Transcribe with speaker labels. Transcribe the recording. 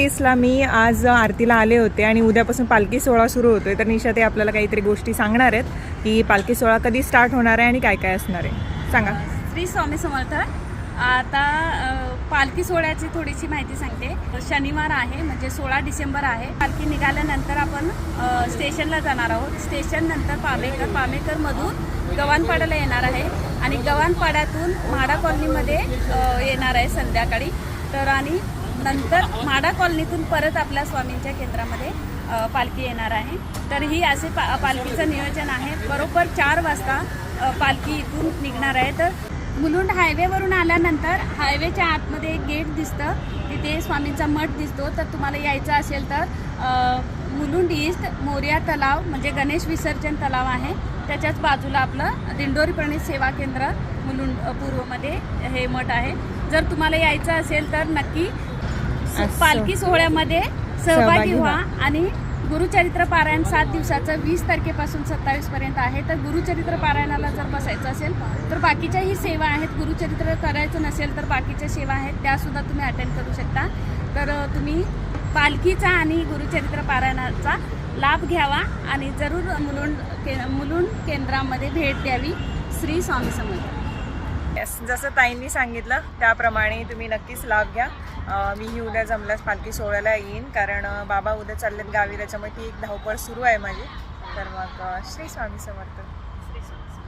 Speaker 1: डेजला मी आज आरतीला आले होते आणि उद्यापासून पालखी सोहळा सुरू होतोय. तर निशा ते आपल्याला काहीतरी गोष्टी सांगणार आहेत की पालखी सोहळा कधी स्टार्ट होणार आहे आणि काय काय असणार आहे. सांगा.
Speaker 2: श्री स्वामी समर्थ आता पालखी सोहळ्याची थोडीशी माहिती सांगते. शनिवार आहे म्हणजे सोळा डिसेंबर आहे. पालखी निघाल्यानंतर आपण स्टेशनला जाणार आहोत. स्टेशन नंतर पामेकर पामेकरमधून गव्हाणपाड्याला येणार आहे आणि गव्हाणपाड्यातून म्हाडा कॉलनीमध्ये येणार आहे संध्याकाळी. तर आणि नंतर माडा कॉलनीतून परत आपल्या स्वामींच्या केंद्रामध्ये पालखी येणार आहे. तर ही असे पा पालखीचं नियोजन आहे. बरोबर चार वाजता पालखी इथून निघणार आहे. तर मुलुंड हायवेवरून आल्यानंतर हायवेच्या आतमध्ये एक गेट दिसतं. तिथे स्वामींचा मठ दिसतो. तर तुम्हाला यायचं असेल तर मुलुंड ईस्ट मोर्या तलाव म्हणजे गणेश विसर्जन तलाव आहे. त्याच्याच बाजूला आपलं दिंडोरी सेवा केंद्र मुलुंड पूर्वमध्ये हे मठ आहे. जर तुम्हाला यायचं असेल तर नक्की पालखी सोहळ्यामध्ये
Speaker 1: सहभागी
Speaker 2: व्हा. आणि गुरुचरित्र पारायण सात दिवसाचं वीस तारखेपासून सत्तावीस पर्यंत आहे. तर गुरुचरित्र पारायणाला जर बसायचं असेल तर बाकीच्याही सेवा आहेत. गुरुचरित्र करायचं नसेल तर बाकीच्या सेवा आहेत. त्यासुद्धा तुम्ही अटेंड करू शकता. तर तुम्ही पालखीचा आणि गुरुचरित्र पारायणाचा लाभ घ्यावा आणि जरूर मुलुंड के मुलुंड केंद्रामध्ये भेट द्यावी. श्री स्वामी समर्थ.
Speaker 1: येस जसं ताईंनी सांगितलं त्याप्रमाणे तुम्ही नक्कीच लाभ घ्या. मीही उद्या जमल्यास पालखी सोहळ्याला येईन कारण बाबा उद्या चाललेत गावी त्याच्यामुळे ती एक धावपळ सुरू आहे माझी. तर मग श्री स्वामी समर्थ.